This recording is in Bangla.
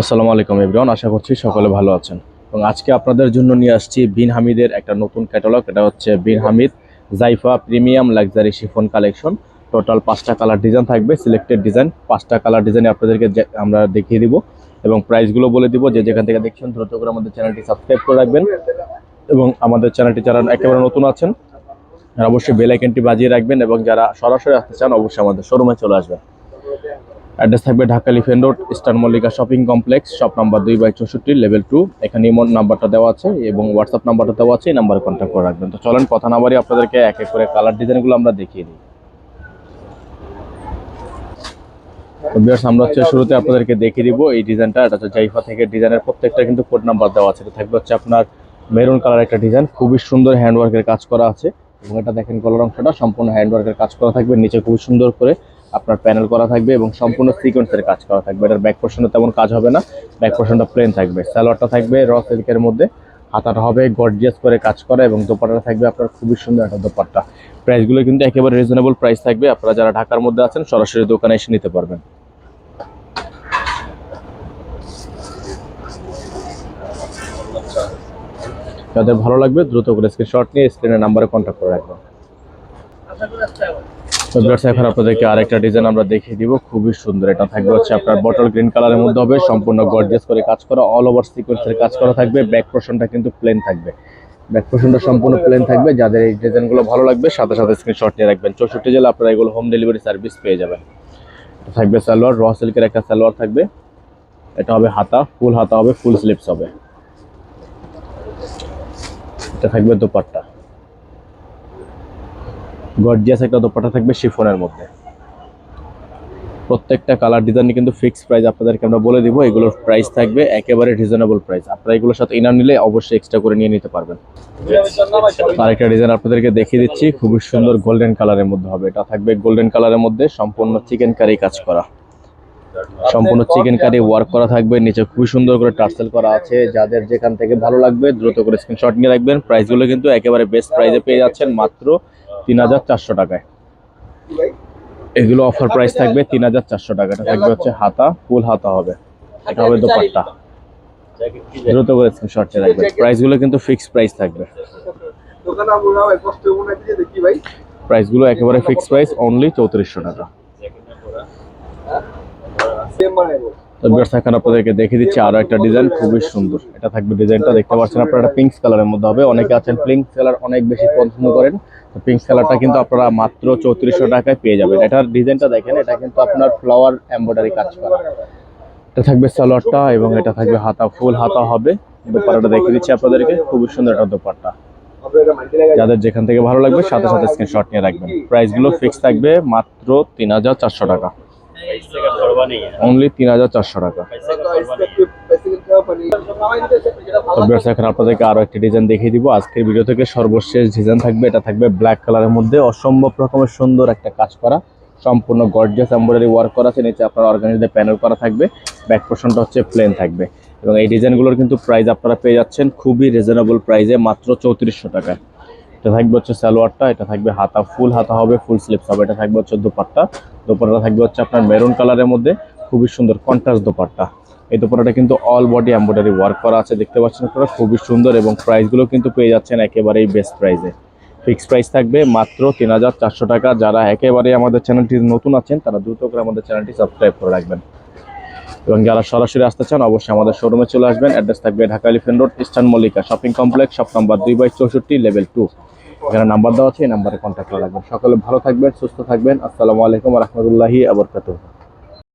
আসসালামু আলাইকুম এভরিওয়ান, আশা করছি সকলে ভালো আছেন। এবং আজকে আপনাদের জন্য নিয়ে আসছি বিন হামিদের একটা নতুন ক্যাটালগ এটা হচ্ছে Bin Hamid Jaifa premium luxury chiffon collection. Total পাঁচটা কালার ডিজাইন থাকবে সিলেক্টেড ডিজাইন পাঁচটা কালার ডিজাইন আপনাদেরকে আমরা দেখিয়ে দিব এবং প্রাইসগুলো বলে দিব। যে যেখান থেকে দেখছেন, দ্রুত করে আমাদের চ্যানেলটি সাবস্ক্রাইব করে রাখবেন। এবং আমাদের চ্যানেলটি যারা একেবারে নতুন আছেন অবশ্যই বেল বাজিয়ে রাখবেন এবং যারা সরাসরি আসতে চান, অবশ্যই আমাদের শোরুমে চলে আসবেন। অ্যাড্রেস থাকবে Dhaka Elephant Road Star Mallika shopping complex, shop number দুই বাই চৌষট্টি, লেভেল টু। এখানে ইমোন নাম্বারটা দেওয়া আছে এবং হোয়াটসঅ্যাপ নাম্বারটা দেওয়া আছে, এই নাম্বারে কন্ট্যাক্ট করে রাখবেন। তো চলেন, কথা না বাড়ি আপনাদেরকে এক এক করে কালার ডিজাইনগুলো আমরা দেখিয়ে দিই। তো আমরা হচ্ছে শুরুতে আপনাদেরকে দেখিয়ে দিব এই ডিজাইনটা এটা হচ্ছে জাইফা থেকে ডিজাইনের প্রত্যেকটা কিন্তু কোড নাম্বার দেওয়া আছে। থাকবে হচ্ছে আপনার মেরুন কালার একটা ডিজাইন খুবই সুন্দর হ্যান্ডওয়ার্কের কাজ করা আছে। এবং এটা দেখেন কলার অংশটা সম্পূর্ণ হ্যান্ডওয়ার্কের কাজ করা থাকবে। নিচে খুব সুন্দর করে আপনার প্যানেল করা থাকবে এবং সম্পূর্ণ সিকোয়েন্সের কাজ করা থাকবে। এটার ব্যাক পোর্শনে তেমন কাজ হবে না। ব্যাক পোর্শনটা প্লেন থাকবে। স্যালোয়ারটা থাকবে র সিল্কের মধ্যে। হাতাটা হবে গর্জিয়াস করে কাজ করা এবং দোপাট্টা থাকবে আপনার খুবই সুন্দর একটা দোপাট্টা। প্রাইসগুলো কিন্তু একেবারে রিজনেবল প্রাইস থাকবে। আপনারা যারা ঢাকার মধ্যে আছেন, সরাসরি দোকানে এসে নিতে পারবেন। যাদের ভালো লাগবে, দ্রুত করে স্ক্রিনশট নিয়ে স্ক্রিনের নাম্বারে কন্ট্যাক্ট করে রাখবেন। তো ভিউয়ার্স, আপনাদেরকে আরেকটা ডিজাইন আমরা দেখিয়ে দিব। খুবই সুন্দর। এটা থাকবে হচ্ছে আপনার বটল গ্রিন কালারের মধ্যে হবে। সম্পূর্ণ গর্জিয়াস করে কাজ করা অল ওভার সিকোয়েন্সের কাজ করা থাকবে। ব্যাক পোর্শনটা কিন্তু প্লেন থাকবে। ব্যাক পোর্শনটা সম্পূর্ণ প্লেন থাকবে। যাদের এই ডিজাইনগুলো ভালো লাগবে সাথে সাথে স্ক্রিনশট নিয়ে রাখবেন। চৌষট্টি জেলা আপনারা এগুলো হোম ডেলিভারি সার্ভিস পেয়ে যাবেন। থাকবে সালোয়ার র সিল্কের একটা সালোয়ার থাকবে। এটা হবে হাতা ফুল হাতা হবে ফুল স্লিপস হবে। এটা থাকবে দোপাট্টা। গর্জিয়াস একটা দোপাট্টা থাকবে শিফনের মধ্যে। প্রত্যেকটা কালার ডিজাইন কিন্তু ফিক্স প্রাইস আপনাদেরকে আমরা বলে দিব, এগুলোর প্রাইস থাকবে একেবারে রিজনেবল প্রাইস আপনারা এগুলোর সাথে ইনার নিলে অবশ্যই এক্সট্রা করে নিয়ে নিতে পারবেন। আরেকটা ডিজাইন আপনাদেরকে দেখিয়ে দিচ্ছি, খুবই সুন্দর গোল্ডেন কালারের মধ্যে হবে। এটা থাকবে গোল্ডেন কালারের মধ্যে সম্পূর্ণ চিকেন কারি কাজ করা। সম্পূর্ণ চিকেন কারি ওয়ার্ক করা থাকবে, নিচে খুবই সুন্দর করে টার্সেল করা আছে। যাদের যেখান থেকে ভালো লাগবে, দ্রুত করে স্ক্রিনশট নিয়ে রাখবেন। প্রাইসগুলো কিন্তু একেবারে বেস্ট প্রাইসে পেয়ে যাচ্ছেন মাত্র তিন হাজার চারশো টাকায়। এগুলো অফার প্রাইস থাকবে তিন হাজার চারশো টাকাটা থাকবে হচ্ছে হাতা ফুল হাতা হবে। এটা হবে দোপাট্টা। দ্রুত করে স্ক্রিনশট রাখবেন। প্রাইসগুলো কিন্তু ফিক্সড প্রাইস থাকবে। দোকানে আমরা কষ্ট দিয়ে দেখি ভাই। প্রাইসগুলো একেবারে ফিক্সড প্রাইস অনলি চৌত্রিশশো টাকা। এখন আপনাদেরকে দেখে দিচ্ছি আরও একটা ডিজাইন খুবই সুন্দর। এটা থাকবে ডিজাইনটা দেখতে পাচ্ছেন আপনারা এটা পিঙ্ক কালারের মধ্যে হবে। অনেকে আছেন পিঙ্ক কালার অনেক বেশি পছন্দ করেন। পিঙ্ক কালারটা কিন্তু আপনারা মাত্র চৌত্রিশশো টাকায় পেয়ে যাবেন। এটার ডিজাইনটা দেখেন, এটা কিন্তু আপনার ফ্লাওয়ার এমব্রয়ডারি কাজ করা। এটা থাকবে সালোয়ারটা এবং এটা থাকবে হাতা, ফুল হাতা হবে। দোপাট্টাটা দেখে দিচ্ছি আপনাদেরকে, খুবই সুন্দর একটা দোপাট্টা। যাদের যেখান থেকে ভালো লাগবে, সাথে সাথে স্ক্রিনশট নিয়ে রাখবেন। প্রাইসগুলো ফিক্স থাকবে মাত্র তিন হাজার চারশো টাকা। অনলি তিন হাজার চারশো টাকা। এখন আপনাদেরকে আরও একটি ডিজাইন দেখিয়ে দিব। আজকের ভিডিও থেকে সর্বশেষ ডিজাইন থাকবে। এটা থাকবে ব্ল্যাক কালারের মধ্যে। অসম্ভব রকমের সুন্দর একটা কাজ করা। সম্পূর্ণ গর্জিয়াস এমব্রয়ডারি ওয়ার্ক করা আছে। নিচে আপনার অর্গানাইজে প্যানেল করা থাকবে। ব্যাক পোর্শনটা হচ্ছে প্লেন থাকবে। এবং এই ডিজাইনগুলোর কিন্তু প্রাইস আপনারা পেয়ে যাচ্ছেন খুবই রিজনেবল প্রাইসে মাত্র চৌত্রিশশো টাকায় এটা থাকবে হচ্ছে সালোয়ারটা, এটা থাকবে হাতা ফুল, হাতা হবে ফুল স্লিপস হবে। এটা থাকবে হচ্ছে দোপাট্টা। দোপাট্টা থাকবে হচ্ছে আপনার মেরুন কালারের মধ্যে। খুবই সুন্দর কন্ট্রাস্ট দোপাট্টা। এই দোপাট্টাটা কিন্তু অল বডি এমব্রয়ডারি ওয়ার্ক করা আছে, দেখতে পাচ্ছেন আপনারা, খুবই সুন্দর এবং প্রাইসগুলো কিন্তু পেয়ে যাচ্ছেন একেবারেই বেস্ট প্রাইসে ফিক্সড প্রাইস থাকবে মাত্র তিন হাজার চারশো টাকা, যারা একেবারে আমাদের চ্যানেলটি নতুন আছেন, তারা দ্রুত করে আমাদের চ্যানেলটি সাবস্ক্রাইব করে রাখবেন। এবং যারা সরাসরি আসতে চান, অবশ্যই আমাদের শোরুমে চলে আসবেন অ্যাড্রেস থাকবে Dhaka Elephant Road Eastern Mallika shopping complex shop number দুই বাই চৌষট্টি লেভেল টু এখানে নাম্বার দেওয়া আছে, এই নাম্বারে কন্ট্যাক্ট করে রাখবেন। সকলে ভালো থাকবেন, সুস্থ থাকবেন। আসসালামু আলাইকুম রহমতুল্লাহি আবরকাতুহ